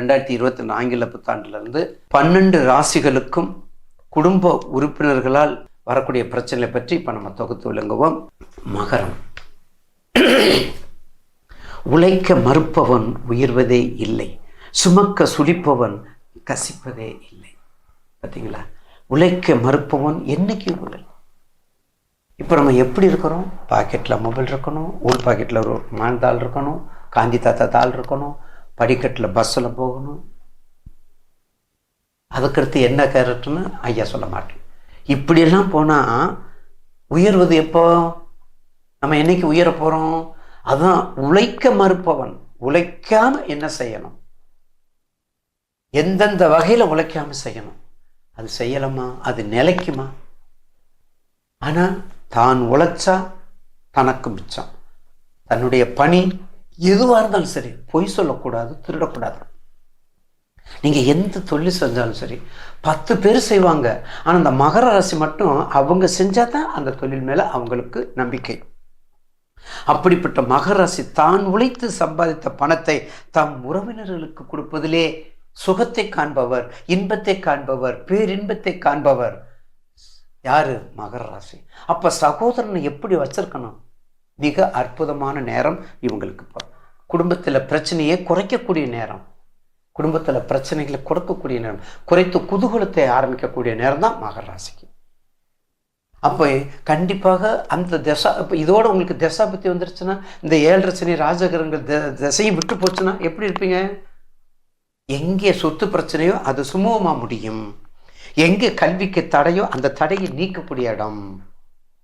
ரெண்டாயிரத்தி இருபத்தி ரெண்டு ஆங்கில புத்தாண்டுலேருந்து பன்னெண்டு ராசிகளுக்கும் குடும்ப உறுப்பினர்களால் வரக்கூடிய பிரச்சனை பற்றி இப்போ நம்ம தொகுத்து விளங்குவோம். மகரம். உழைக்க மறுப்பவன் உயர்வதே இல்லை. சுமக்க சுழிப்பவன் கசிப்பதே இல்லை. பார்த்தீங்களா உழைக்க மறுப்பவன் என்னைக்கு உழல் இப்போ நம்ம எப்படி இருக்கிறோம்? பாக்கெட்டில் மொபைல் இருக்கணும் ஒரு பாக்கெட்டில் ஒரு மான் தாள் இருக்கணும் காந்தி தாத்தா தாள் இருக்கணும் படிக்கட்டில் பஸ்ஸில் போகணும். அதுக்கடுத்து என்ன கேரக்டர்னு ஐயா சொல்ல மாட்டேன். இப்படியெல்லாம் போனால் உயர்வது எப்போ? நம்ம என்னைக்கு உயர போகிறோம் அதுதான் உழைக்க மறுப்பவன். உழைக்காம என்ன செய்யணும்? எந்தெந்த வகையில் உழைக்காம செய்யணும்? அது செய்யலாமா? அது நிலைக்குமா? ஆனால் தான் உழைச்சா தனக்கு மிச்சம். தன்னுடைய பணி எதுவாக இருந்தாலும் சரி பொய் சொல்லக்கூடாது திருடக்கூடாது. நீங்கள் எந்த தொழில் செஞ்சாலும் சரி பத்து பேர் செய்வாங்க. ஆனால் அந்த மகர ராசி மட்டும் அவங்க செஞ்சால் தான் அந்த தொழில் மேலே அவங்களுக்கு நம்பிக்கை. அப்படிப்பட்ட மகர ராசி தான் உழைத்து சம்பாதித்த பணத்தை தம் உறவினர்களுக்கு கொடுப்பதிலே சுகத்தை காண்பவர் இன்பத்தை காண்பவர் பேரின்பத்தை காண்பவர். யாரு? மகர ராசி. அப்ப சகோதரனை எப்படி வச்சிருக்கணும்? மிக அற்புதமான நேரம் இவங்களுக்கு இப்போ குடும்பத்தில் பிரச்சனையை குறைக்கக்கூடிய நேரம். குடும்பத்தில் பிரச்சனைகளை கொடுக்கக்கூடிய நேரம். குறைத்து குதூகலத்தை ஆரம்பிக்கக்கூடிய நேரம் தான் மகர ராசிக்கு. அப்போ கண்டிப்பாக அந்த திசா இப்போ இதோட உங்களுக்கு தசா பற்றி வந்துருச்சுன்னா இந்த ஏழரை சனி ராஜகிரகங்கள் த விட்டு போச்சுன்னா எப்படி இருப்பீங்க? எங்கே சொத்து பிரச்சனையோ அது சுமூகமாக முடியும். எங்கே கல்விக்கு தடையோ அந்த தடையை நீக்கக்கூடிய இடம்.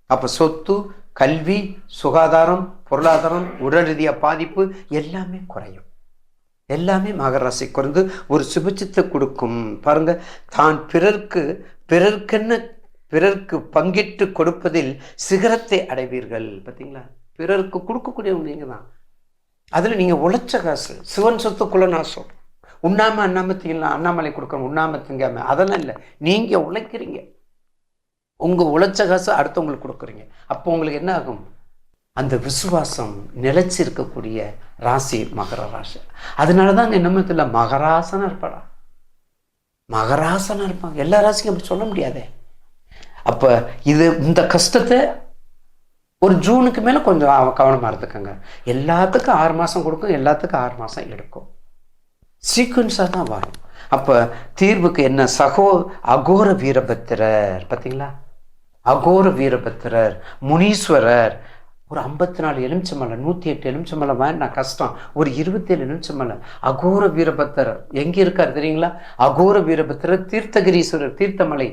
அப்போ சொத்து கல்வி சுகாதாரம் பொருளாதாரம் உடல் ரீதியாக பாதிப்பு எல்லாமே குறையும். எல்லாமே மகர ராசி குறைந்து ஒரு சுபிச்சத்தை கொடுக்கும். பாருங்க தான் பிறர்க்கு பிறர்க்கென்ன பிறர்க்கு பங்கிட்டு கொடுப்பதில் சிகரத்தை அடைவீர்கள். பார்த்தீங்களா பிறருக்கு கொடுக்கக்கூடியவங்க நீங்கள் தான் அதில் நீங்கள் உழைச்ச காசு சிவன் சொத்துக்குள்ள சொல்கிறேன் உண்ணாமல் அண்ணாம திங்கலாம் அண்ணாமலை கொடுக்கணும் உண்ணாம திங்காம. அதெல்லாம் இல்லை. நீங்கள் உழைக்கிறீங்க. உங்கள் உழைச்ச காசு அடுத்தவங்களுக்கு கொடுக்குறீங்க. அப்போ உங்களுக்கு என்ன ஆகும்? அந்த விசுவாசம் நிலைச்சிருக்கக்கூடிய ராசி மகர ராசி. அதனால தான் என்னமத்தில் நம்ம மகராசனா இருப்பாடா மகராசனா இருப்பாங்க. எல்லா ராசிக்கும் அப்படி சொல்ல முடியாதே. அப்போ இது இந்த கஷ்டத்தை ஒரு ஜூனுக்கு மேலே கொஞ்சம் கவனமாக இருந்துக்கோங்க. எல்லாத்துக்கும் ஆறு மாதம் கொடுக்கும் எல்லாத்துக்கும் ஆறு மாதம் எடுக்கும். சீக்வன்ஸாக தான் வரும் அப்போ தீர்வுக்கு என்ன சகோ அகோர வீரபத்திரர் பார்த்தீங்களா அகோர வீரபத்திரர் முனீஸ்வரர் ஒரு ஐம்பத்தி நாலு எலுமிச்சமலை நூற்றி எட்டு எலுமிச்சமலை வேண்டாம் கஷ்டம். ஒரு இருபத்தேழு எலுமிச்சமலை அகோர வீரபத்திரர். எங்கே இருக்கார் தெரியுங்களா? அகோர வீரபத்திரர் தீர்த்தகிரீஸ்வரர் தீர்த்தமலை.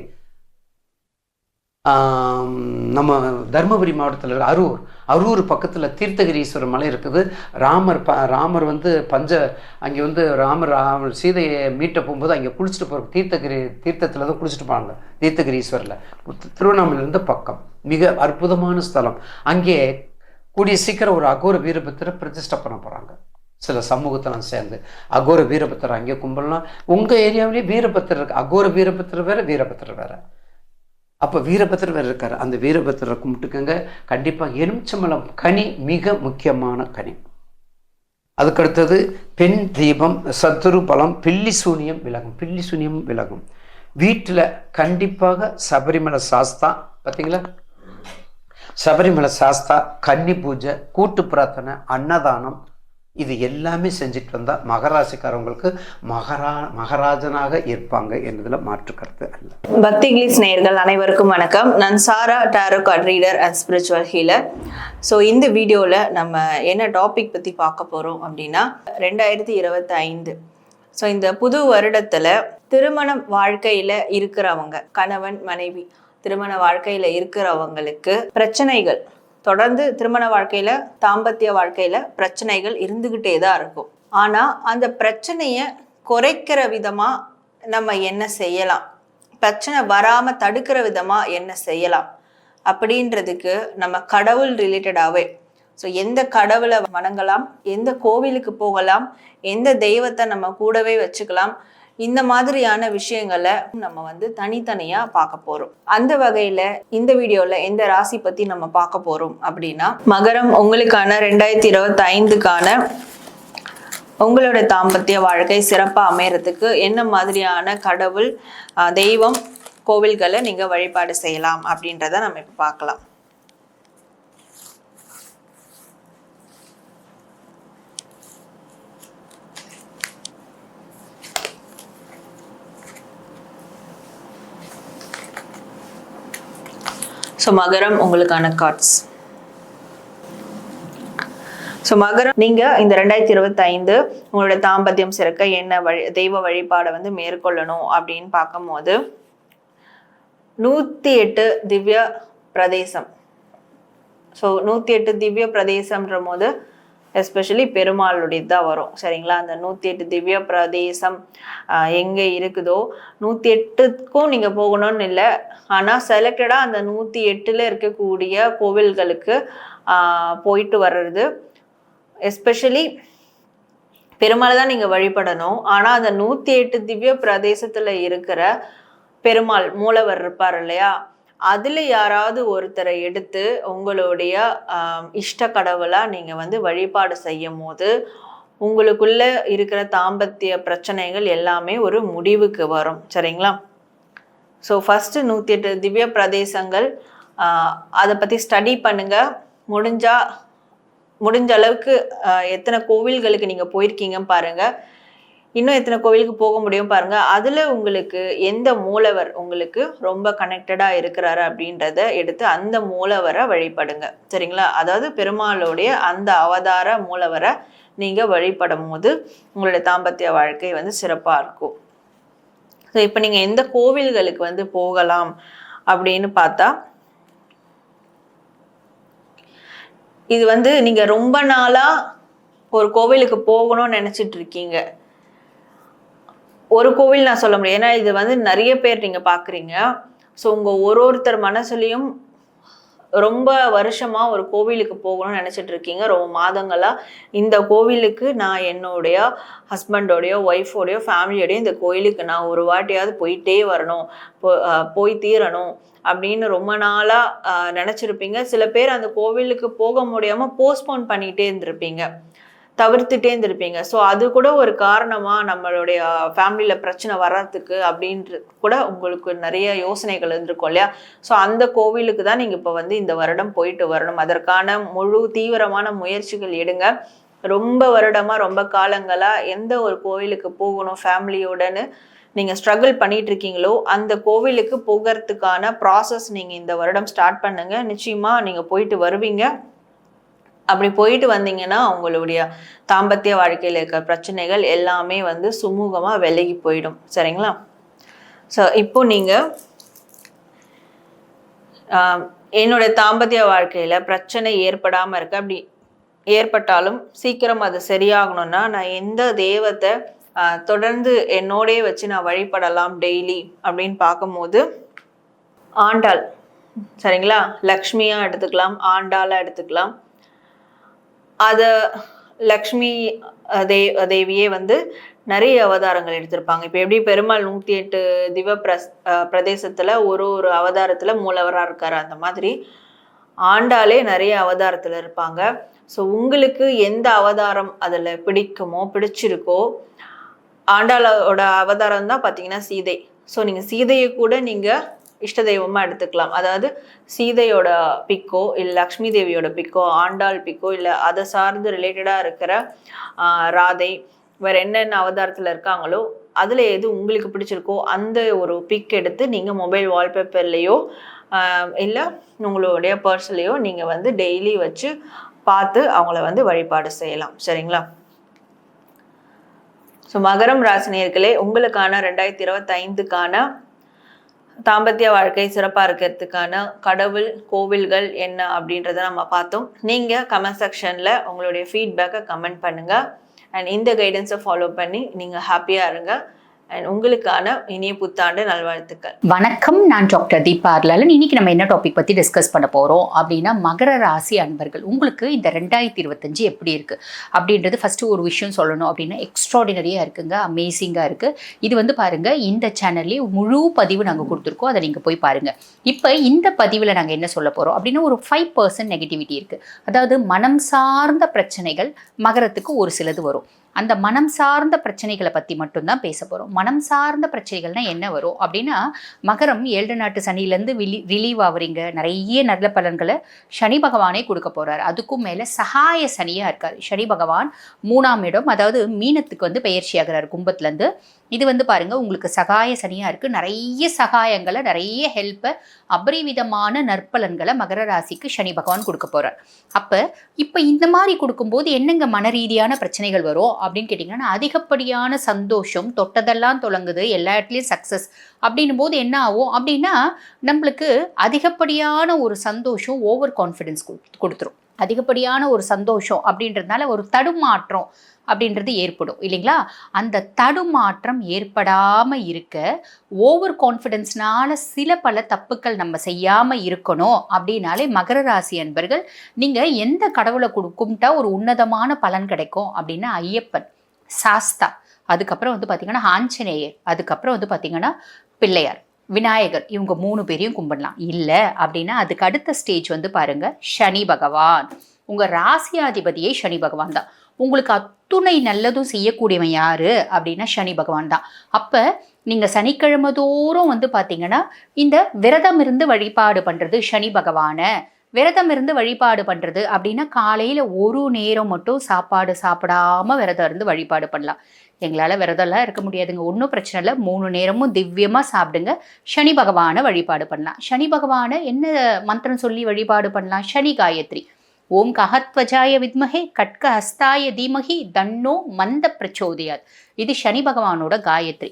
நம்ம தருமபுரி மாவட்டத்தில் இருக்க அரூர். அரூர் பக்கத்தில் தீர்த்தகிரீஸ்வரர் மலை இருக்குது. ராமர் ப ராமர் வந்து பஞ்ச அங்கே வந்து ராமர் ராமர் சீதையை மீட்ட போகும்போது அங்கே குளிச்சுட்டு போகிற தீர்த்தகிரி தீர்த்தத்தில் தான் குளிச்சுட்டு போனாங்க. தீர்த்தகிரீஸ்வரில் திருவண்ணாமலையிலேருந்து பக்கம். மிக அற்புதமான ஸ்தலம். அங்கே கூடிய சீக்கிரம் ஒரு அகோர வீரபத்திரை பிரதிஷ்டை பண்ண போகிறாங்க சில சமூகத்தெல்லாம் சேர்ந்து. அகோர வீரபத்திரம் அங்கே கும்பிடலாம் உங்கள் ஏரியாவிலேயே வீரபத்திரர் இருக்குது அகோர வீரபத்திரர் வேறு வீரபத்திரர் வேறு. அப்போ வீரபத்திரர் வேறு இருக்கார். அந்த வீரபத்திரரை கும்பிட்டுக்கங்க. கண்டிப்பாக எலுமிச்சம்பழம் கனி மிக முக்கியமான கனி. அதுக்கடுத்தது பெண் தீபம் சத்துரு பலம் பில்லி சூனியம் விலகும். பில்லி சூனியம் விலகும். வீட்டில் கண்டிப்பாக சபரிமலை சாஸ்தா. பார்த்தீங்களா சபரிமலை சாஸ்தா கன்னி பூஜை கூட்டு பிரார்த்தனை அன்னதானம் இது எல்லாமே செஞ்சுட்டு வந்தால் மகராசிக்காரவங்களுக்கு மகரா மகராஜனாக இருப்பாங்க என்பதில் மாற்று கருத்து அல்ல. பக்தி இங்கிலீஷ் நேயர்கள் அனைவருக்கும் வணக்கம். நான் Sarah tarot card reader and spiritual healer so இந்த வீடியோவில் நம்ம என்ன டாபிக் பற்றி பார்க்க போகிறோம் அப்படின்னா ரெண்டாயிரத்தி இருபத்தி ஐந்து ஸோ இந்த புது வருடத்தில் திருமணம் வாழ்க்கையில் இருக்கிறவங்க கணவன் மனைவி திருமண வாழ்க்கையில் இருக்கிறவங்களுக்கு பிரச்சனைகள். தொடர்ந்து திருமண வாழ்க்கையில தாம்பத்திய வாழ்க்கையில பிரச்சனைகள் இருந்துகிட்டே தான் இருக்கும். ஆனா அந்த பிரச்சனையை குறைக்கிற விதமா நம்ம என்ன செய்யலாம்? பிரச்சனை வராம தடுக்கிற விதமா என்ன செய்யலாம்? அப்படின்றதுக்கு நம்ம கடவுள் ரிலேட்டடாகவே ஸோ எந்த கடவுளை வணங்கலாம்? எந்த கோவிலுக்கு போகலாம்? எந்த தெய்வத்தை நம்ம கூடவே வச்சுக்கலாம்? இந்த மாதிரியான விஷயங்களை நம்ம வந்து தனித்தனியா பார்க்க போறோம். அந்த வகையில இந்த வீடியோல எந்த ராசி பத்தி நம்ம பார்க்க போறோம் அப்படின்னா மகரம் உங்களுக்கான ரெண்டாயிரத்தி இருபத்தி ஐந்துக்கான உங்களோட தாம்பத்திய வாழ்க்கை சிறப்பாக அமையறதுக்கு என்ன மாதிரியான கடவுள் தெய்வம் கோவில்களை நீங்கள் வழிபாடு செய்யலாம் அப்படின்றத நம்ம இப்போ பார்க்கலாம். ஸோ மகரம் உங்களுக்கான கார்ட்ஸ் ஸோ மகரம் நீங்கள் இந்த ரெண்டாயிரத்தி இருபத்தைந்து உங்களோட தாம்பத்தியம் சிறக்க என்ன வழி தெய்வ வழிபாடை வந்து மேற்கொள்ளணும் அப்படின்னு பார்க்கும்போது நூற்றி எட்டு திவ்ய பிரதேசம். ஸோ நூற்றி எட்டு திவ்ய பிரதேசம்ன்ற போது எஸ்பெஷலி பெருமாளுடையது தான் வரும். சரிங்களா? அந்த நூற்றி எட்டு திவ்ய பிரதேசம் எங்கே இருக்குதோ நூற்றி எட்டுக்கும் நீங்கள் போகணும்னு இல்லை. ஆனால் செலக்டடாக அந்த நூற்றி எட்டில் இருக்கக்கூடிய கோவில்களுக்கு போயிட்டு வர்றது. எஸ்பெஷலி பெருமாளை தான் நீங்கள் வழிபடணும். ஆனால் அந்த நூற்றி எட்டு திவ்ய பிரதேசத்தில் இருக்கிற பெருமாள் மூலவர் இருப்பார் இல்லையா? அதில் யாராவது ஒருத்தரை எடுத்து உங்களுடைய இஷ்ட கடவுளாக நீங்கள் வந்து வழிபாடு செய்யும் போது உங்களுக்குள்ள இருக்கிற தாம்பத்திய பிரச்சனைகள் எல்லாமே ஒரு முடிவுக்கு வரும். சரிங்களா? ஸோ ஃபஸ்ட்டு நூற்றி எட்டு திவ்ய பிரதேசங்கள் அதை பற்றி ஸ்டடி பண்ணுங்கள் முடிஞ்சால் முடிஞ்ச அளவுக்கு எத்தனை கோவில்களுக்கு நீங்கள் போயிருக்கீங்கன்னு பாருங்கள் இன்னும் எத்தனை கோவிலுக்கு போக முடியும் பாருங்க. அதில் உங்களுக்கு எந்த மூலவர் உங்களுக்கு ரொம்ப கனெக்டடாக இருக்கிறாரு அப்படின்றத எடுத்து அந்த மூலவரை வழிபடுங்க. சரிங்களா? அதாவது பெருமாளுடைய அந்த அவதார மூலவரை நீங்கள் வழிபடும் போது உங்களுடைய தாம்பத்திய வாழ்க்கை வந்து சிறப்பாக இருக்கும். ஸோ இப்போ நீங்கள் எந்த கோவில்களுக்கு வந்து போகலாம் அப்படின்னு பார்த்தா இது வந்து நீங்கள் ரொம்ப நாளாக ஒரு கோவிலுக்கு போகணும்னு நினச்சிட்டு இருக்கீங்க. ஒரு கோவில் நான் சொல்ல முடியும். ஏன்னா இது வந்து நிறைய பேர் நீங்கள் பார்க்குறீங்க ஸோ உங்கள் ஒரு ஒருத்தர் மனசுலையும் ரொம்ப வருஷமா ஒரு கோவிலுக்கு போகணும்னு நினைச்சிட்டு இருக்கீங்க. ரொம்ப மாதங்களா இந்த கோவிலுக்கு நான் என்னுடைய ஹஸ்பண்டோடையோ ஒய்ஃபோடையோ ஃபேமிலியோடைய இந்த கோயிலுக்கு நான் ஒரு வாட்டியாவது போயிட்டே வரணும். போ- போய் தீரணும் அப்படின்னு ரொம்ப நாளா நினச்சிருப்பீங்க நினைச்சிருப்பீங்க. சில பேர் அந்த கோவிலுக்கு போக முடியாம போஸ்ட்போன் பண்ணிட்டே இருந்திருப்பீங்க. தவிர்த்துட்டே இருந்திருப்பீங்க. ஸோ அது கூட ஒரு காரணமாக நம்மளுடைய ஃபேமிலியில் பிரச்சனை வர்றதுக்கு அப்படின்ட்டு கூட உங்களுக்கு நிறைய யோசனைகள் இருந்திருக்கும் இல்லையா? ஸோ அந்த கோவிலுக்கு தான் நீங்கள் இப்போ வந்து இந்த வருடம் போயிட்டு வரணும். அதற்கான முழு தீவிரமான முயற்சிகள் எடுங்க. ரொம்ப வருடமாக ரொம்ப காலங்களாக எந்த ஒரு கோவிலுக்கு போகணும் ஃபேமிலியோடன்னு நீங்கள் ஸ்ட்ரகிள் பண்ணிட்டு இருக்கீங்களோ அந்த கோவிலுக்கு போகிறதுக்கான ப்ராசஸ் நீங்கள் இந்த வருடம் ஸ்டார்ட் பண்ணுங்கள் நிச்சயமாக நீங்கள் போயிட்டு வருவீங்க. அப்படி போயிட்டு வந்தீங்கன்னா அவங்களுடைய தாம்பத்திய வாழ்க்கையில் இருக்கிற பிரச்சனைகள் எல்லாமே வந்து சுமூகமாக விலகி போயிடும். சரிங்களா? ஸோ இப்போ நீங்கள் என்னோட தாம்பத்திய வாழ்க்கையில் பிரச்சனை ஏற்படாமல் இருக்கு அப்படி ஏற்பட்டாலும் சீக்கிரம் அது சரியாகணும்னா நான் எந்த தெய்வத்தை தொடர்ந்து என்னோடய வச்சு நான் வழிபடலாம் டெய்லி அப்படின்னு பார்க்கும்போது ஆண்டாள். சரிங்களா? லக்ஷ்மியாக எடுத்துக்கலாம் ஆண்டாளாக எடுத்துக்கலாம். அதை லக்ஷ்மி தே தேவியே வந்து நிறைய அவதாரங்கள் எடுத்திருப்பாங்க. இப்போ எப்படி பெருமாள் நூற்றி எட்டு திவ பிரஸ் பிரதேசத்தில் ஒரு ஒரு அவதாரத்தில் மூலவராக இருக்கார் அந்த மாதிரி. ஆண்டாளே நிறைய அவதாரத்தில் இருப்பாங்க. ஸோ உங்களுக்கு எந்த அவதாரம் அதில் பிடிக்குமோ பிடிச்சிருக்கோ ஆண்டாளோட அவதாரம் தான் பார்த்தீங்கன்னா சீதை. ஸோ நீங்கள் சீதையை கூட நீங்கள் இஷ்ட தெய்வமா எடுத்துக்கலாம். அதாவது சீதையோட பிக்கோ இல்லை லக்ஷ்மி தேவியோட பிக்கோ ஆண்டாள் பிக்கோ இல்லை அதை சார்ந்து ரிலேட்டடாக இருக்கிற ராதை வேற என்னென்ன அவதாரத்தில் இருக்காங்களோ அதில் எது உங்களுக்கு பிடிச்சிருக்கோ அந்த ஒரு பிக் எடுத்து நீங்கள் மொபைல் வால்பேப்பர்லேயோ இல்லை உங்களுடைய பர்ஸ்லேயோ நீங்கள் வந்து டெய்லி வச்சு பார்த்து அவங்கள வந்து வழிபாடு செய்யலாம். சரிங்களா? ஸோ மகரம் ராசினியர்களே உங்களுக்கான ரெண்டாயிரத்தி இருபத்தைந்துக்கான தாம்பத்திய வாழ்க்கை சிறப்பாக இருக்கிறதுக்கான கடவுள் கோவில்கள் என்ன அப்படின்றத நம்ம பார்த்தோம். நீங்கள் கமெண்ட் செக்ஷனில் உங்களுடைய ஃபீட்பேக்கை கமெண்ட் பண்ணுங்கள் அண்ட் இந்த கைடன்ஸை ஃபாலோ பண்ணி நீங்கள் ஹாப்பியாக இருங்க. அண்ட் உங்களுக்கான இனிய புத்தாண்டு நல்வாழ்த்துக்கள். வணக்கம் நான் டாக்டர் தீபா அர்லாலன் இன்னைக்கு நம்ம என்ன டாபிக் பற்றி டிஸ்கஸ் பண்ண போகிறோம் அப்படின்னா மகர ராசி அன்பர்கள் உங்களுக்கு இந்த ரெண்டாயிரத்தி இருபத்தஞ்சு எப்படி இருக்குது அப்படின்றது ஃபஸ்ட்டு ஒரு விஷயம் சொல்லணும் அப்படின்னா எக்ஸ்ட்ராடினரியாக இருக்குங்க அமேசிங்காக இருக்குது இது வந்து பாருங்கள் இந்த சேனல்லே முழு பதிவு நாங்கள் கொடுத்துருக்கோம். அதை நீங்கள் போய் பாருங்கள் இப்போ இந்த பதிவில் நாங்கள் என்ன சொல்ல போகிறோம் அப்படின்னா ஒரு ஃபைவ் பர்சன்ட் நெகட்டிவிட்டி இருக்குது அதாவது மனம் சார்ந்த பிரச்சனைகள் மகரத்துக்கு ஒரு சிலது வரும். அந்த மனம் சார்ந்த பிரச்சனைகளை பற்றி மட்டும்தான் பேச போகிறோம் மனம் சார்ந்த பிரச்சனைகள்னா என்ன வரும்? அப்படின்னா மகரம் ஏழு நாட்டு சனிலேருந்து விலி ரிலீவ் ஆகுறீங்க நிறைய நல்ல பலன்களை சனி பகவானே கொடுக்க போகிறார் அதுக்கும் மேலே சகாய சனியாக இருக்கார். சனி பகவான் மூணாம் இடம் அதாவது மீனத்துக்கு வந்து பயிற்சி ஆகிறார் கும்பத்துலேருந்து. இது வந்து பாருங்க உங்களுக்கு சகாய சனியாக இருக்குது நிறைய சகாயங்களை நிறைய ஹெல்ப்பை அபரிவிதமான நற்பலன்களை மகர ராசிக்கு சனி பகவான் கொடுக்க போகிறார் அப்போ இப்போ இந்த மாதிரி கொடுக்கும்போது என்னங்க மன ரீதியான பிரச்சனைகள் வரும் அப்படின்னு கேட்டிங்கன்னா அதிகப்படியான சந்தோஷம் தொட்டதெல்லாம் தொடங்குது எல்லா இடத்துலையும் சக்ஸஸ் அப்படின்னும் போது என்ன ஆகும் அப்படின்னா நம்மளுக்கு அதிகப்படியான ஒரு சந்தோஷம் ஓவர் கான்ஃபிடென்ஸ் கொடுத்துரும். அதிகப்படியான ஒரு சந்தோஷம் அப்படின்றதுனால ஒரு தடுமாற்றம் அப்படின்றது ஏற்படும் இல்லைங்களா? அந்த தடுமாற்றம் ஏற்படாமல் இருக்க ஓவர் கான்ஃபிடென்ஸ்னால சில பல தப்புக்கள் நம்ம செய்யாமல் இருக்கணும் அப்படின்னாலே மகர ராசி அன்பர்கள் நீங்கள் எந்த கடவுளை கொடுக்கும்ட்டா கும்பிட்டா ஒரு உன்னதமான பலன் கிடைக்கும் அப்படின்னா ஐயப்பன் சாஸ்தா. அதுக்கப்புறம் வந்து பார்த்திங்கன்னா ஆஞ்சநேயர் அதுக்கப்புறம் வந்து பார்த்தீங்கன்னா பிள்ளையார் விநாயகர் இவங்க மூணு பேரையும் கும்பிடலாம். இல்லை அப்படின்னா அதுக்கு அடுத்த ஸ்டேஜ் வந்து பாருங்க சனி பகவான். உங்கள் ராசியாதிபதியே சனி பகவான் தான். உங்களுக்கு அத்துணை நல்லதும் செய்யக்கூடியவன் யாரு? அப்படின்னா சனி பகவான் தான். அப்போ நீங்கள் சனிக்கிழமை தோறும் வந்து பார்த்தீங்கன்னா இந்த விரதம் இருந்து வழிபாடு பண்ணுறது சனி பகவானை. விரதம் இருந்து வழிபாடு பண்ணுறது அப்படின்னா காலையில் ஒரு நேரம் மட்டும் சாப்பாடு சாப்பிடாம விரதம் இருந்து வழிபாடு பண்ணலாம். எங்களால் விரதம்லாம் இருக்க முடியாதுங்க. ஒன்றும் பிரச்சனை இல்லை. மூணு நேரமும் திவ்யமாக சாப்பிடுங்க. சனி பகவானை வழிபாடு பண்ணலாம். சனி பகவானை என்ன மந்திரம் சொல்லி வழிபாடு பண்ணலாம்? சனி காயத்ரி. ஓம் கஹத்வஜாய வித்மஹே கட்க ஹஸ்தாய தீமகி தன்னோ மந்த பிரச்சோதயாத். இது சனி பகவானோட காயத்ரி.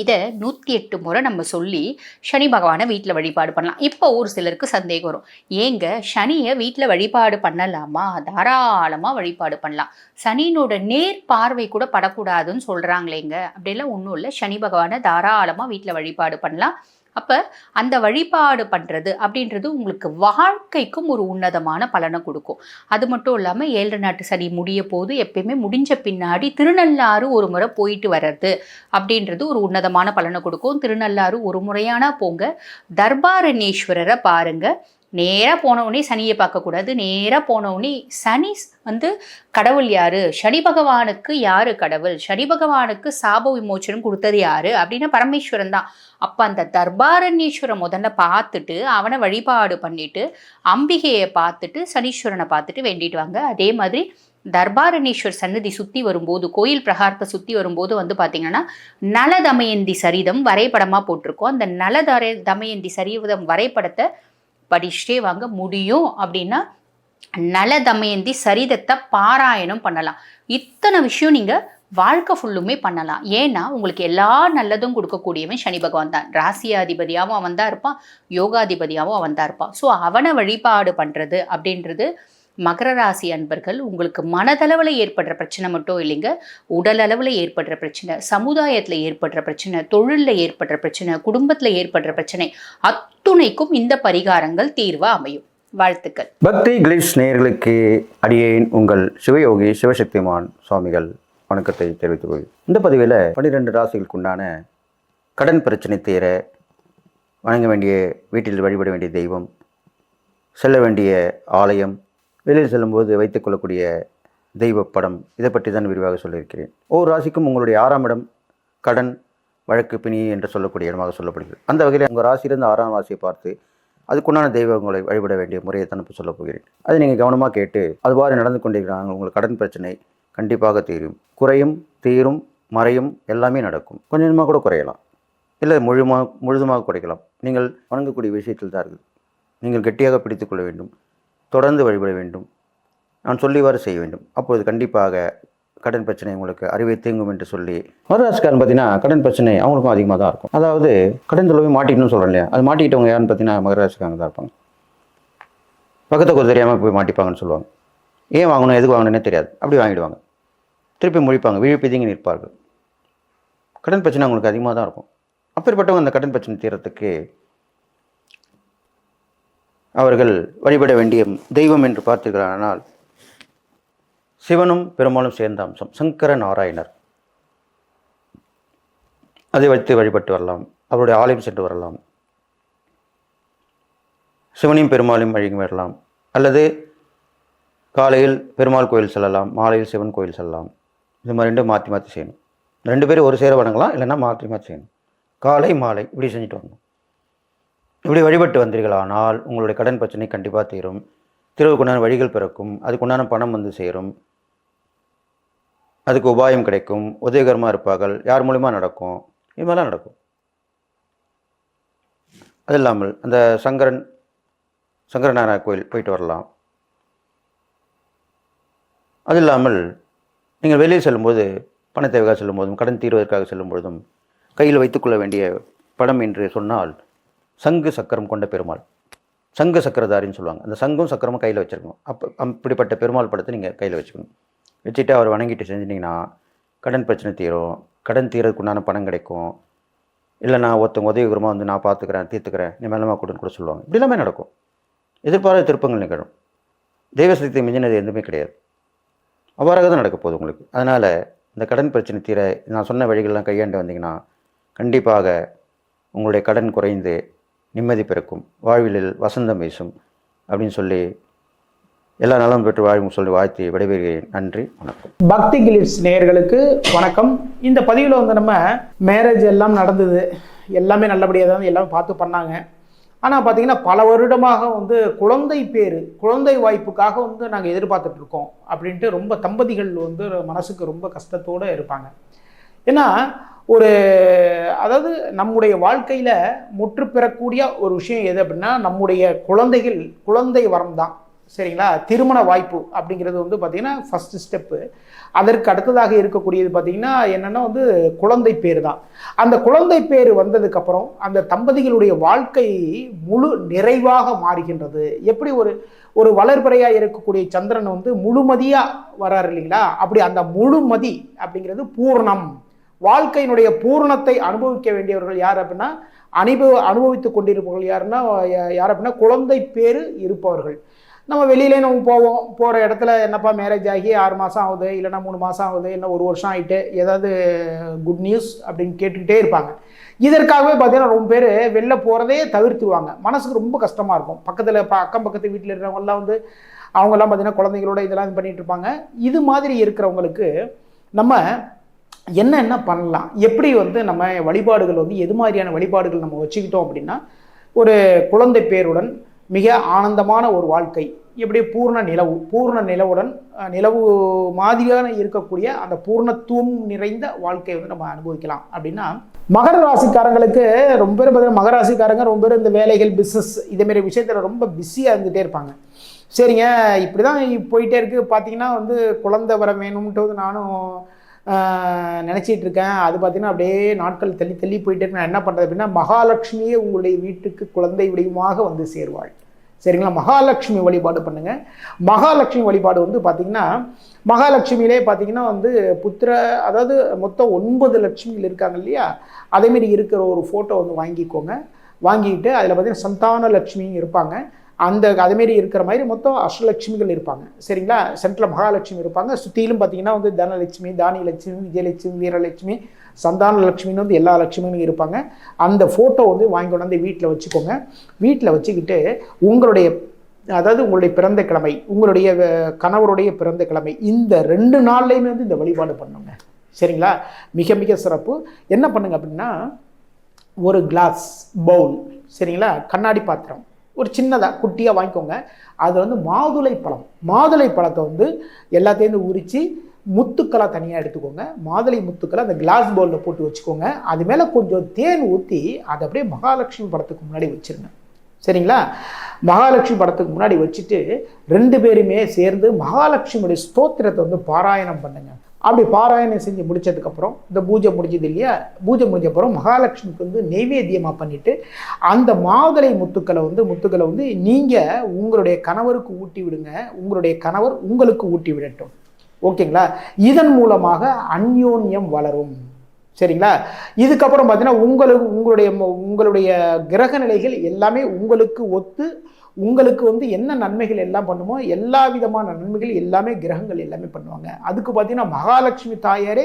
இதை நூற்றி எட்டு முறை நம்ம சொல்லி சனி பகவானை வீட்டில் வழிபாடு பண்ணலாம். இப்போ ஒரு சிலருக்கு சந்தேகம் வரும். ஏங்க சனியை வீட்டில் வழிபாடு பண்ணலாமா? தாராளமாக வழிபாடு பண்ணலாம். சனியினோட நேர் பார்வை கூட படக்கூடாதுன்னு சொல்கிறாங்களேங்க அப்படிலாம் ஒன்றும் இல்லை. சனி பகவானை தாராளமாக வீட்டில் வழிபாடு பண்ணலாம். அப்போ அந்த வழிபாடு பண்ணுறது அப்படின்றது உங்களுக்கு வாழ்க்கைக்கும் ஒரு உன்னதமான பலனை கொடுக்கும். அது மட்டும் இல்லாமல் ஏழு நாட்டு சனி முடிய போது எப்பயுமே முடிஞ்ச பின்னாடி திருநள்ளாறு ஒரு முறை போயிட்டு வர்றது அப்படின்றது ஒரு உன்னதமான பலனை கொடுக்கும். திருநள்ளாறு ஒரு முறையான போங்க. தர்பாரணேஸ்வரரை பாருங்கள் நேராக போனவுடனே சனியை பார்க்கக்கூடாது. நேராக போனவுடனே சனி வந்து கடவுள் யார்? சனி பகவானுக்கு யார் கடவுள்? சனி பகவானுக்கு சாப விமோச்சனம் கொடுத்தது யாரு? அப்படின்னா பரமேஸ்வரன் தான். அப்போ அந்த தர்பாரண்யேஸ்வரன் முதல்ல பார்த்துட்டு அவனை வழிபாடு பண்ணிட்டு அம்பிகையை பார்த்துட்டு சனீஸ்வரனை பார்த்துட்டு வேண்டிட்டு வாங்க. அதே மாதிரி தர்பாரணேஸ்வர் சன்னதி சுற்றி வரும்போது கோயில் பிரகாரத்தை சுற்றி வரும்போது வந்து பார்த்தீங்கன்னா நல தமயந்தி சரிதம் வரைபடமாக போட்டிருக்கோம். அந்த நல தர தமயந்தி சரிதம் வரைபடத்தை படிச்சுட்டே வாங்க முடியும் அப்படின்னா நல தமயந்தி சரிதத்தை பாராயணம் பண்ணலாம். இத்தனை விஷயம் நீங்கள் வாழ்க்கை ஃபுல்லுமே பண்ணலாம். ஏன்னா உங்களுக்கு எல்லா நல்லதும் கொடுக்கக்கூடியவன் சனி பகவான் தான். ராசியாதிபதியாகவும் அவன் தான் இருப்பான் யோகாதிபதியாகவும் அவன் தான் இருப்பான். ஸோ அவனை வழிபாடு பண்ணுறது அப்படின்றது மகர ராசி அன்பர்கள் உங்களுக்கு மனதளவில் ஏற்படுற பிரச்சனை மட்டும் இல்லைங்க. உடல் அளவில் ஏற்படுற பிரச்சனை சமுதாயத்தில் ஏற்படுற பிரச்சனை தொழிலில் ஏற்படுற பிரச்சனை குடும்பத்தில் ஏற்படுற பிரச்சனை அத்துணைக்கும் இந்த பரிகாரங்கள் தீர்வாக அமையும். வாழ்த்துக்கள். பக்தி கிளிப்ஸ் நேயர்களுக்கு அடியேன் உங்கள் சிவயோகி சிவசக்திமான் சுவாமிகள். வணக்கத்தை தெரிவித்துக் கொள். இந்த பதிவில் பன்னிரெண்டு ராசிகளுக்கு உண்டான கடன் பிரச்சனை தீர வணங்க வேண்டிய வீட்டில் வழிபட வேண்டிய தெய்வம் செல்ல வேண்டிய ஆலயம் வெளியில் செல்லும்போது வைத்துக்கொள்ளக்கூடிய தெய்வ படம் இதை பற்றி தான் விரிவாக சொல்லியிருக்கிறேன். ஒவ்வொரு ராசிக்கும் உங்களுடைய ஆறாம் இடம் கடன் வழக்கு பிணி என்று சொல்லக்கூடிய இடமாக சொல்லப்படுகிறது. அந்த வகையில் உங்கள் ராசியிலிருந்து ஆறாம் ராசியை பார்த்து அதுக்குண்டான தெய்வங்களை வழிபட வேண்டிய முறையை தான் இப்போ சொல்லப் போகிறேன். அதை நீங்கள் கவனமாக கேட்டு அதுவாறு நடந்து கொண்டிருக்கிறாங்க உங்களுக்கு கடன் பிரச்சனை கண்டிப்பாக தீரும். குறையும் தீரும் மறையும் எல்லாமே நடக்கும். கொஞ்சமாக கூட குறையலாம். இல்லை முழுமா முழுதுமாக குறைக்கலாம். நீங்கள் வணங்கக்கூடிய விஷயத்தில் தான் இருக்குது. நீங்கள் கெட்டியாக பிடித்துக்கொள்ள வேண்டும். தொடர்ந்து வழிபட வேண்டும். நான் சொல்லிவாறு செய்ய வேண்டும். அப்போது கண்டிப்பாக கடன் பிரச்சனை உங்களுக்கு அறிவை தீங்கும் என்று சொல்லி மறுராசிக்காரன் பார்த்தீங்கன்னா கடன் பிரச்சனை அவங்களுக்கும் அதிகமாக தான் இருக்கும். அதாவது கடன் தொழில் மாட்டிக்கணும்னு சொல்கிறேன் இல்லையா? அது மாட்டிக்கிட்டவங்க யாருன்னு பார்த்தீங்கன்னா மகராசிக்காரங்க தான் இருப்பாங்க. பக்கத்தை கொஞ்சம் தெரியாமல் போய் மாட்டிப்பாங்கன்னு சொல்லுவாங்க. ஏன் வாங்கணும் எதுக்கு வாங்கணும்னே தெரியாது. அப்படி வாங்கிடுவாங்க. திருப்பி முழிப்பாங்க. விழிப்பிதிங்க நிற்பார்கள். கடன் பிரச்சனை அவங்களுக்கு அதிகமாக தான் இருக்கும். அப்பேற்பட்டவங்க அந்த கடன் பிரச்சனை தீரத்துக்கு அவர்கள் வழிபட வேண்டிய தெய்வம் என்று பார்த்தீர்களானால் சிவனும் பெருமாளும் சேர்ந்த அம்சம் சங்கர நாராயணர். அதை வைத்து வழிபட்டு வரலாம். அவருடைய ஆலயம் சென்று வரலாம். சிவனையும் பெருமாளையும் வழங்கி வரலாம். அல்லது காலையில் பெருமாள் கோயில் செல்லலாம் மாலையில் சிவன் கோயில் செல்லலாம். இது மாதிரி ரெண்டும் மாற்றி மாற்றி செய்யணும். ரெண்டு பேரும் ஒரு சேர வணங்கலாம் இல்லைன்னா மாற்றி மாற்றி செய்யணும். காலை மாலை இப்படி செஞ்சுட்டு வரணும். இப்படி வழிபட்டு வந்தீர்களானால் உங்களுடைய கடன் பிரச்சனை கண்டிப்பாக தீரும். திருவுக்குண்டான வழிகள் பிறக்கும். அதுக்குண்டான பணம் வந்து சேரும். அதுக்கு உபாயம் கிடைக்கும். உதவிகரமாக இருப்பார்கள். யார் மூலிமா நடக்கும்? இது மாதிரிலாம் நடக்கும். அது இல்லாமல் அந்த சங்கரன் சங்கரநாராயண கோயில் போயிட்டு வரலாம். அது இல்லாமல் நீங்கள் வெளியே செல்லும்போது பண தேவைக்காக செல்லும்போதும் கடன் தீர்வதற்காக செல்லும்பொழுதும் கையில் வைத்துக்கொள்ள வேண்டிய படம் என்று சொன்னால் சங்கு சக்கரம் கொண்ட பெருமாள். சங்கு சக்கரதாரின்னு சொல்லுவாங்க. அந்த சங்கும் சக்கரமும் கையில் வச்சுருக்கணும். அப்போ அப்படிப்பட்ட பெருமாள் படத்தை நீங்கள் கையில் வச்சுக்கணும். வச்சுட்டு அவர் வணங்கிட்டு செஞ்சிட்டிங்கன்னா கடன் பிரச்சனை தீரும். கடன் தீரதுக்கு உண்டான பணம் கிடைக்கும். இல்லை நான் ஒருத்தவங்க உதவிகரமாக வந்து நான் பார்த்துக்கிறேன் தீர்த்துக்கிறேன் நீ மேலமாக கொடுன்னு கூட சொல்லுவாங்க. இப்படி எல்லாமே நடக்கும். எதிர்பாராத திருப்பங்கள் நிகழும். தெய்வ சக்தி மிஞ்சினது எதுவுமே கிடையாது. அவ்வாறாக தான் நடக்க போகுது உங்களுக்கு. அதனால் இந்த கடன் பிரச்சனை தீர நான் சொன்ன வழிகள்லாம் கையாண்டு வந்தீங்கன்னா கண்டிப்பாக உங்களுடைய கடன் குறைந்து நிம்மதி பிறக்கும். வாழ்விலில் வசந்தம் வீசும் அப்படின்னு சொல்லி எல்லா நலம் பெற்று வாழும் சொல்லி வாழ்த்தி விடைபெறுகிறேன். நன்றி வணக்கம். பக்தி கிளிப்ஸ் நேயர்களுக்கு வணக்கம். இந்த பதிவில் வந்து நம்ம மேரேஜ் எல்லாம் நடந்தது. எல்லாமே நல்லபடியாக தான் எல்லாமே பார்த்து பண்ணாங்க. ஆனால் பார்த்தீங்கன்னா பல வருடமாக வந்து குழந்தை பேர் குழந்தை வாய்ப்புக்காக வந்து நாங்கள் எதிர்பார்த்துட்ருக்கோம் அப்படின்ட்டு ரொம்ப தம்பதிகள் வந்து மனசுக்கு ரொம்ப கஷ்டத்தோடு இருப்பாங்க. ஏன்னா ஒரு அதாவது நம்முடைய வாழ்க்கையில் முற்று பெறக்கூடிய ஒரு விஷயம் எது அப்படின்னா நம்முடைய குழந்தைகள் குழந்தை வரம் தான் சரிங்களா? திருமண வாய்ப்பு அப்படிங்கிறது வந்து பார்த்திங்கன்னா ஃபஸ்ட்டு ஸ்டெப்பு அதற்கு அடுத்ததாக இருக்கக்கூடியது பார்த்திங்கன்னா என்னென்னா வந்து குழந்தை பேர் தான் அந்த குழந்தை பேர் வந்ததுக்கப்புறம் அந்த தம்பதிகளுடைய வாழ்க்கை முழு நிறைவாக மாறுகின்றது. எப்படி ஒரு ஒரு வளர்பிறையாக இருக்கக்கூடிய சந்திரன் வந்து முழுமதியாக வராரு இல்லைங்களா? அப்படி அந்த முழுமதி அப்படிங்கிறது பூர்ணம். வாழ்க்கையினுடைய பூரணத்தை அனுபவிக்க வேண்டியவர்கள் யார் அப்படின்னா அனுபவ அனுபவித்து கொண்டிருப்பவர்கள் யாருன்னா யார் அப்படின்னா குழந்தை பேர் இருப்பவர்கள். நம்ம வெளியிலே நம்ம போவோம் போகிற இடத்துல என்னப்பா மேரேஜ் ஆகி ஆறு மாதம் ஆகுது இல்லைன்னா மூணு மாதம் ஆகுது இல்லை ஒரு வருஷம் ஆகிட்டு ஏதாவது குட் நியூஸ் அப்படின்னு கேட்டுக்கிட்டே இருப்பாங்க. இதற்காகவே பார்த்தீங்கன்னா ரொம்ப பேர் வெளில போகிறதே தவிர்த்துருவாங்க. மனசுக்கு ரொம்ப கஷ்டமாக இருக்கும். பக்கத்தில் இப்போ அக்கம் பக்கத்து வீட்டில் இருக்கிறவங்கலாம் வந்து அவங்கெல்லாம் பார்த்தீங்கன்னா குழந்தைங்களோட இதெல்லாம் இது பண்ணிகிட்டு இருப்பாங்க. இது மாதிரி இருக்கிறவங்களுக்கு நம்ம என்ன என்ன பண்ணலாம்? எப்படி வந்து நம்ம வழிபாடுகள் வந்து எது மாதிரியான வழிபாடுகள் நம்ம வச்சுக்கிட்டோம் அப்படின்னா ஒரு குழந்தை பேருடன் மிக ஆனந்தமான ஒரு வாழ்க்கை. எப்படி பூர்ண நிலவு பூர்ண நிலவுடன் நிலவு மாதிரியான இருக்கக்கூடிய அந்த பூர்ணத்துவம் நிறைந்த வாழ்க்கையை வந்து நம்ம அனுபவிக்கலாம். அப்படின்னா மகர ராசிக்காரங்களுக்கு ரொம்ப பேர் பார்த்தீங்கன்னா மகர ராசிக்காரங்க ரொம்ப பேர் இந்த வேலைகள் பிஸ்னஸ் இதேமாரி விஷயத்தில் ரொம்ப பிஸியாக இருந்துகிட்டே இருப்பாங்க. சரிங்க இப்படி தான் போயிட்டே இருக்குது பார்த்தீங்கன்னா வந்து குழந்தை வர வேணும்ன்ட்டு வந்து நானும் நினச்சிட்டு இருக்கேன். அது பார்த்தீங்கன்னா அப்படியே நாட்கள் தள்ளி தள்ளி போயிட்டே நான் என்ன பண்ணுறது அப்படின்னா மகாலட்சுமியே உங்களுடைய வீட்டுக்கு குழந்தை விடயமாக வந்து சேர்வாள். சரிங்களா? மகாலட்சுமி வழிபாடு பண்ணுங்கள் மகாலட்சுமி வழிபாடு வந்து பார்த்தீங்கன்னா மகாலட்சுமியிலே பார்த்தீங்கன்னா வந்து புத்திர அதாவது மொத்தம் ஒன்பது லட்சுமிகள் இருக்காங்க இல்லையா? அதேமாரி இருக்கிற ஒரு ஃபோட்டோ வந்து வாங்கிக்கோங்க. வாங்கிட்டு அதில் பார்த்திங்கன்னா சந்தான லட்சுமியும் இருப்பாங்க. அந்த அதுமாரி இருக்கிற மாதிரி மொத்தம் அஷ்டலட்சுமிகள் இருப்பாங்க. சரிங்களா? சென்ட்ரல் மகாலட்சுமி இருப்பாங்க. சுற்றிலும் பார்த்தீங்கன்னா வந்து தனலட்சுமி தானியலட்சுமி விஜயலட்சுமி வீரலட்சுமி சந்தான லட்சுமின்னு வந்து எல்லா லட்சுமியும் இருப்பாங்க. அந்த ஃபோட்டோ வந்து வாங்கி கொண்டாந்து வீட்டில் வச்சுக்கோங்க. வீட்டில் வச்சுக்கிட்டு உங்களுடைய அதாவது உங்களுடைய பிறந்த கிழமை உங்களுடைய கணவருடைய பிறந்த கிழமை இந்த ரெண்டு நாள்லையுமே வந்து இந்த வழிபாடு பண்ணுங்க. சரிங்களா? மிக மிக சிறப்பு. என்ன பண்ணுங்க அப்படின்னா ஒரு கிளாஸ் பவுல் சரிங்களா? கண்ணாடி பாத்திரம். ஒரு சின்னதாக குட்டியாக வாங்கிக்கோங்க. அது வந்து மாதுளை பழம். மாதுளை பழத்தை வந்து எல்லாத்தையும் உரித்து முத்துக்களாக தனியாக எடுத்துக்கோங்க. மாதுளை முத்துக்களை அந்த கிளாஸ் பவுலில் போட்டு வச்சுக்கோங்க. அது மேலே கொஞ்சம் தேன் ஊற்றி அதை அப்படியே மகாலட்சுமி படத்துக்கு முன்னாடி வச்சிருங்க. சரிங்களா? மகாலட்சுமி படத்துக்கு முன்னாடி வச்சுட்டு ரெண்டு பேருமே சேர்ந்து மகாலட்சுமியுடைய ஸ்தோத்திரத்தை வந்து பாராயணம் பண்ணுங்க. அப்படி பாராயணம் செஞ்சு முடிச்சதுக்கப்புறம் இந்த பூஜை முடிஞ்சது இல்லையா? பூஜை முடிஞ்சப்புறம் மகாலட்சுமிக்கு வந்து நெய்வேத்தியமாக பண்ணிவிட்டு அந்த மாதுளை முத்துக்களை வந்து முத்துக்களை வந்து நீங்கள் உங்களுடைய கணவருக்கு ஊட்டி விடுங்க. உங்களுடைய கணவர் உங்களுக்கு ஊட்டி விடட்டும். ஓகேங்களா? இதன் மூலமாக அந்யோன்யம் வளரும். சரிங்களா? இதுக்கப்புறம் பார்த்தீங்கன்னா உங்களுக்கு உங்களுடைய உங்களுடைய கிரக நிலைகள் எல்லாமே உங்களுக்கு ஒத்து உங்களுக்கு வந்து என்ன நன்மைகள் எல்லாம் பண்ணுமோ எல்லா விதமான நன்மைகள் எல்லாமே கிரகங்கள் எல்லாமே பண்ணுவாங்க. அதுக்கு பார்த்தீங்கன்னா மகாலட்சுமி தாயாரே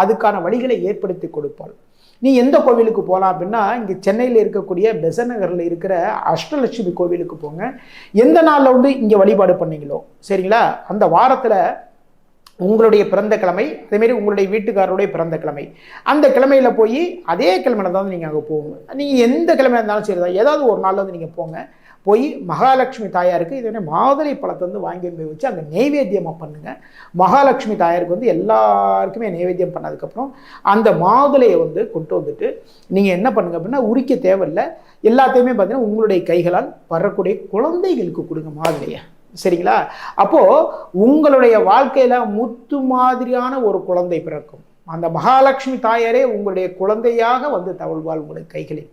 அதுக்கான வழிகளை ஏற்படுத்தி கொடுப்பாள். நீ எந்த கோவிலுக்கு போகலாம் அப்படின்னா இங்கே சென்னையில் இருக்கக்கூடிய பெசநகரில் இருக்கிற அஷ்டலட்சுமி கோவிலுக்கு போங்க. எந்த நாளில் வந்து இங்கே வழிபாடு பண்ணீங்களோ சரிங்களா? அந்த வாரத்தில் உங்களுடைய பிறந்த கிழமை அதேமாரி உங்களுடைய வீட்டுக்காரருடைய பிறந்த கிழமை. அந்த கிழமையில் போய் அதே கிழமையில தான் நீங்கள் அங்கே போகணும் நீங்கள் எந்த கிழமையாக இருந்தாலும் சரி தான் ஏதாவது ஒரு நாளில் வந்து நீங்கள் போங்க. போய் மகாலட்சுமி தாயாருக்கு இதே மாதுளை பழத்தை வந்து வாங்கி போய் வச்சு அங்கே நெய்வேத்தியமாக பண்ணுங்க. மகாலட்சுமி தாயாருக்கு வந்து எல்லாருக்குமே நைவேத்தியம் பண்ணதுக்கப்புறம் அந்த மாதுளையை வந்து கொண்டு வந்துட்டு நீங்கள் என்ன பண்ணுங்க அப்படின்னா உரிக்க தேவையில்லை. எல்லாத்தையுமே பார்த்தீங்கன்னா உங்களுடைய கைகளால் வரக்கூடிய குழந்தைகளுக்கு கொடுங்க மாதுளையை. சரிங்களா? அப்போது உங்களுடைய வாழ்க்கையில் முத்து மாதிரியான ஒரு குழந்தை பிறக்கும். அந்த மகாலட்சுமி தாயாரே உங்களுடைய குழந்தையாக வந்து தவழ்வாள் உங்களுடைய கைகளில்.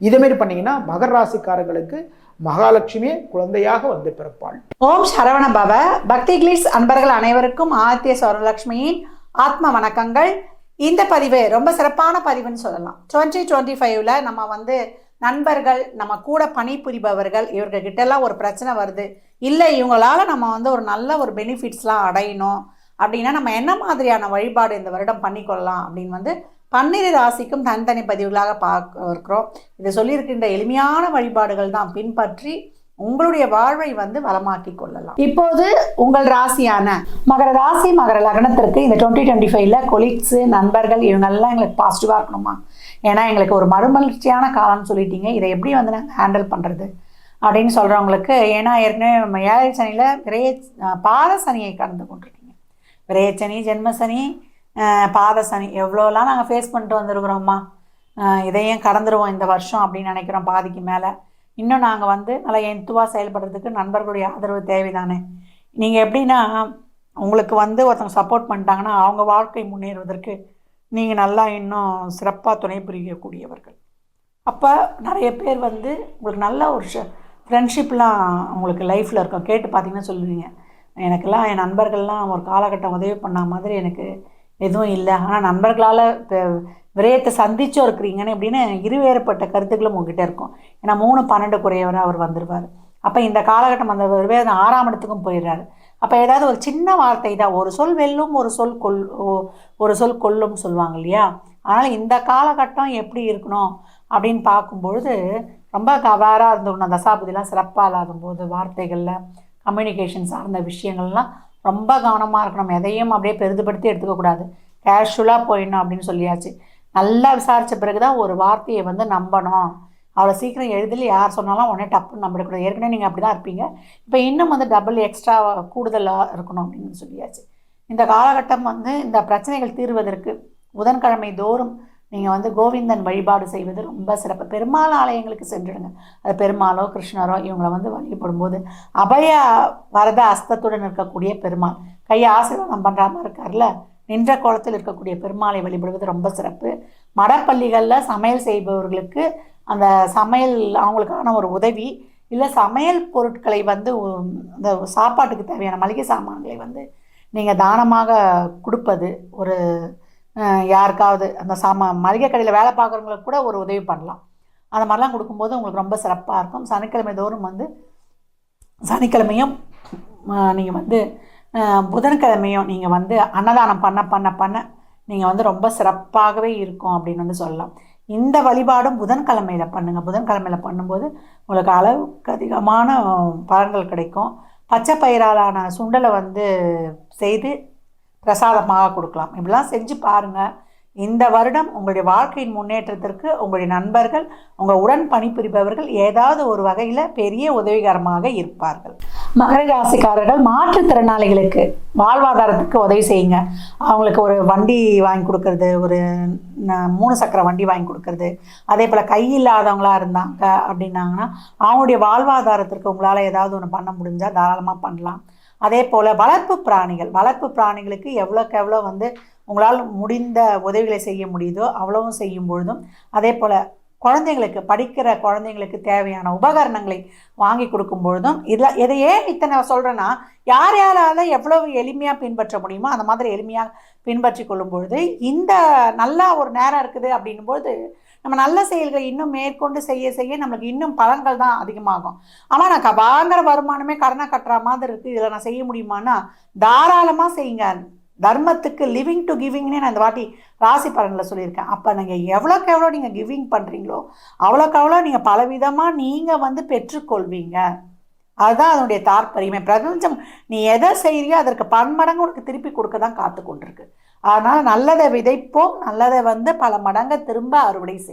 இதேமாரி பண்ணிங்கன்னா மகர் ராசிக்காரர்களுக்கு மகாலட்சுமி குழந்தையாக வந்து பிறப்பாள். ஓம் சரவண பவ. பக்தி கிளிஸ் அன்பர்கள் அனைவருக்கும் ஆத்திய சரலட்சுமியின் ஆத்ம வணக்கங்கள். இந்த பதிவு ரொம்ப சிறப்பான பதிவுன்னு சொல்லலாம். டுவெண்ட்டி டுவெண்ட்டி ஃபைவ்ல நம்ம வந்து நண்பர்கள் நம்ம கூட பணிபுரிபவர்கள் இவர்கிட்ட எல்லாம் ஒரு பிரச்சனை வருது. இல்லை இவங்களால நம்ம வந்து ஒரு நல்ல ஒரு பெனிஃபிட்ஸ்லாம் அடையணும். அப்படின்னா நம்ம என்ன மாதிரியான வழிபாடு இந்த வருடம் பண்ணிக்கொள்ளலாம் அப்படின்னு வந்து பன்னிரு ராசிக்கும் தனித்தனி பதிவுகளாக பார்க்க இருக்கிறோம் இதை சொல்லியிருக்கின்ற எளிமையான வழிபாடுகள் தான் பின்பற்றி உங்களுடைய வாழ்வை வந்து வளமாக்கி கொள்ளலாம். இப்போது உங்கள் ராசியான மகர ராசி மகர லக்னத்திற்கு இந்த டுவெண்ட்டி டுவெண்ட்டி ஃபைவ்ல கொலீக்ஸு நண்பர்கள் இவங்கெல்லாம் எங்களுக்கு பாசிட்டிவாக இருக்கணுமா? ஏன்னா எங்களுக்கு ஒரு மறுமலர்ச்சியான காலம்னு சொல்லிட்டீங்க. இதை எப்படி வந்து நாங்கள் ஹேண்டில் பண்ணுறது அப்படின்னு சொல்கிறவங்களுக்கு ஏன்னா ஏற்கனவே ஏழை சனியில் விரைய பாத சனியை கடந்து கொண்டிருக்கீங்க. விரைய ஜென்மசனி ஜென்ம சனி பாதசனி எவ்வளோலாம் நாங்கள் ஃபேஸ் பண்ணிட்டு வந்திருக்கிறோம்மா? இதையும் கடந்துருவோம் இந்த வருஷம் அப்படின்னு நினைக்கிறோம் பாதிக்கு மேலே. இன்னும் நாங்கள் வந்து நல்லா எந்துவாக செயல்படுறதுக்கு நண்பர்களுடைய ஆதரவு தேவைதானே. நீங்கள் எப்படின்னா உங்களுக்கு வந்து ஒருத்தவங்க சப்போர்ட் பண்ணிட்டாங்கன்னா அவங்க வாழ்க்கை முன்னேறுவதற்கு நீங்கள் நல்லா இன்னும் சிறப்பாக துணை புரியக்கூடியவர்கள். அப்போ நிறைய பேர் வந்து உங்களுக்கு நல்ல ஒரு ஃப்ரெண்ட்ஷிப்லாம் உங்களுக்கு லைஃப்பில் இருக்கும். கேட்டு பார்த்தீங்கன்னா சொல்லுவீங்க. எனக்கெல்லாம் என் நண்பர்கள்லாம் ஒரு காலகட்டம் உதவி பண்ண மாதிரி எனக்கு எதுவும் இல்லை. ஆனால் நண்பர்களால் இப்போ விரயத்தை சந்திச்சோ இருக்கிறீங்கன்னு எப்படின்னு இருவேறுபட்ட கருத்துக்களும் உங்ககிட்ட இருக்கும். ஏன்னா மூணு பன்னெண்டு குறையவராக அவர் வந்துடுவார் அப்போ இந்த காலகட்டம் அந்த விவேகம் ஆறாம் இடத்துக்கும் போயிடுறாரு. அப்போ ஏதாவது ஒரு சின்ன வார்த்தை தான் ஒரு சொல் வெல்லும் ஒரு சொல் கொல் ஒரு சொல் கொல்லும் சொல்லுவாங்க இல்லையா? அதனால் இந்த காலகட்டம் எப்படி இருக்கணும் அப்படின்னு பார்க்கும்பொழுது ரொம்ப கவாராக இருந்துக்கணும் தசாபதிலாம் சிறப்பாக இல்லாத போது வார்த்தைகளில் கம்யூனிகேஷன் சார்ந்த விஷயங்கள்லாம் ரொம்ப கவனமாக இருக்கணும். எதையும் அப்படியே பெரிதுபடுத்தி எடுத்துக்கக்கூடாது கேஷுவலாக போயிடணும் அப்படின்னு சொல்லியாச்சு. நல்லா விசாரித்த பிறகு தான் ஒரு வார்த்தையை வந்து நம்பணும். அவ்வளோ சீக்கிரம் எழுதல யார் சொன்னாலும் உடனே டப்புன்னு நம்பிடக்கூடாது. ஏற்கனவே நீங்கள் அப்படி தான் இருப்பீங்க. இப்போ இன்னும் வந்து டபுள் எக்ஸ்ட்ரா கூடுதலாக இருக்கணும் அப்படின்னு சொல்லியாச்சு. இந்த காலகட்டம் வந்து இந்த பிரச்சனைகள் தீர்வதற்கு புதன்கிழமை தோறும் நீங்கள் வந்து கோவிந்தன் வழிபாடு செய்வது ரொம்ப சிறப்பு. பெருமாள் ஆலயங்களுக்கு சென்றுடுங்க. அது பெருமாளோ கிருஷ்ணரோ இவங்களை வந்து வழிபடும்போது அபய வரத அஸ்தத்துடன் இருக்கக்கூடிய பெருமாள். கையை ஆசீர்வாதம் பண்ணுற மாதிரி இருக்கார்ல? நின்ற கோலத்தில் இருக்கக்கூடிய பெருமாளை வழிபடுவது ரொம்ப சிறப்பு. மடப்பள்ளிகளில் சமையல் செய்பவர்களுக்கு அந்த சமையல் அவங்களுக்கான ஒரு உதவி. இல்லை சமையல் பொருட்களை வந்து இந்த சாப்பாட்டுக்கு தேவையான மளிகை சாமான்களை வந்து நீங்கள் தானமாக கொடுப்பது ஒரு யாருக்காவது அந்த சாமா மளிகை கடையில் வேலை பார்க்குறவங்களுக்கு கூட ஒரு உதவி பண்ணலாம். அந்த மாதிரிலாம் கொடுக்கும்போது உங்களுக்கு ரொம்ப சிறப்பாக இருக்கும். சனிக்கிழமை தோறும் வந்து சனிக்கிழமையும் நீங்கள் வந்து புதன்கிழமையும் நீங்கள் வந்து அன்னதானம் பண்ண பண்ண பண்ண நீங்கள் வந்து ரொம்ப சிறப்பாகவே இருக்கும் அப்படின்னு வந்து சொல்லலாம். இந்த வழிபாடும் புதன்கிழமையில் பண்ணுங்கள் புதன்கிழமையில் பண்ணும்போது உங்களுக்கு அளவுக்கு அதிகமான பலன்கள் கிடைக்கும். பச்சை பயிராலான சுண்டலை வந்து செய்து பிரசாதமாக கொடுக்கலாம். இப்படிலாம் செஞ்சு பாருங்கள் இந்த வருடம் உங்களுடைய வாழ்க்கையின் முன்னேற்றத்திற்கு உங்களுடைய நண்பர்கள் உங்கள் உடன் பணிபுரிபவர்கள் ஏதாவது ஒரு வகையில் பெரிய உதவிகரமாக இருப்பார்கள். மகர ராசிக்காரர்கள் மாற்றுத்திறனாளிகளுக்கு வாழ்வாதாரத்துக்கு உதவி செய்யுங்க. அவங்களுக்கு ஒரு வண்டி வாங்கி கொடுக்கறது ஒரு மூணு சக்கர வண்டி வாங்கி கொடுக்கறது. அதே போல் கை இல்லாதவங்களாக இருந்தாங்க அப்படின்னாங்கன்னா அவங்களுடைய வாழ்வாதாரத்திற்கு உங்களால் ஏதாவது ஒன்று பண்ண முடிஞ்சால் தாராளமாக பண்ணலாம். அதே போல் வளர்ப்பு பிராணிகள் வளர்ப்பு பிராணிகளுக்கு எவ்வளோக்கு எவ்வளோ வந்து உங்களால் முடிந்த உதவிகளை செய்ய முடியுதோ அவ்வளவும் செய்யும் பொழுதும் அதே போல் குழந்தைங்களுக்கு படிக்கிற குழந்தைங்களுக்கு தேவையான உபகரணங்களை வாங்கி கொடுக்கும் பொழுதும் இதில் இதை ஏன் இத்தனை சொல்கிறேன்னா யார் யாரால் எவ்வளவு எளிமையாக பின்பற்ற முடியுமோ அந்த மாதிரி எளிமையாக பின்பற்றி கொள்ளும் பொழுது இந்த நல்லா ஒரு நேரம் இருக்குது அப்படின்னும் பொழுது நம்ம நல்ல செயல்களை இன்னும் மேற்கொண்டு செய்ய செய்ய நம்மளுக்கு இன்னும் பலன்கள் தான் அதிகமாகும். ஆனால் நான் கபாங்கிற வருமானமே கடனை கட்டுற மாதிரி இருக்குது இதில் நான் செய்ய முடியுமான்னா தாராளமாக செய்யுங்க. தர்மத்துக்கு லிவிங் டு கிவிங்னே நான் இந்த வாட்டி ராசி பலனில் சொல்லியிருக்கேன். அப்போ நீங்கள் எவ்வளோக்கு எவ்வளோ நீங்கள் கிவிங் பண்ணுறீங்களோ அவ்வளோக்கு அவ்வளோ நீங்கள் பலவிதமாக நீங்கள் வந்து பெற்றுக்கொள்வீங்க. அதுதான் அதனுடைய தாற்பரியமே பிரபஞ்சம் நீ எதை செய்கிறியோ அதற்கு பன்மடங்கு உனக்கு திருப்பி கொடுக்க தான் காத்து கொண்டிருக்கு அதனால் நல்லதை விதைப்போம் நல்லதை வந்து பல மடங்கு திரும்ப அறுவடை செய்யும்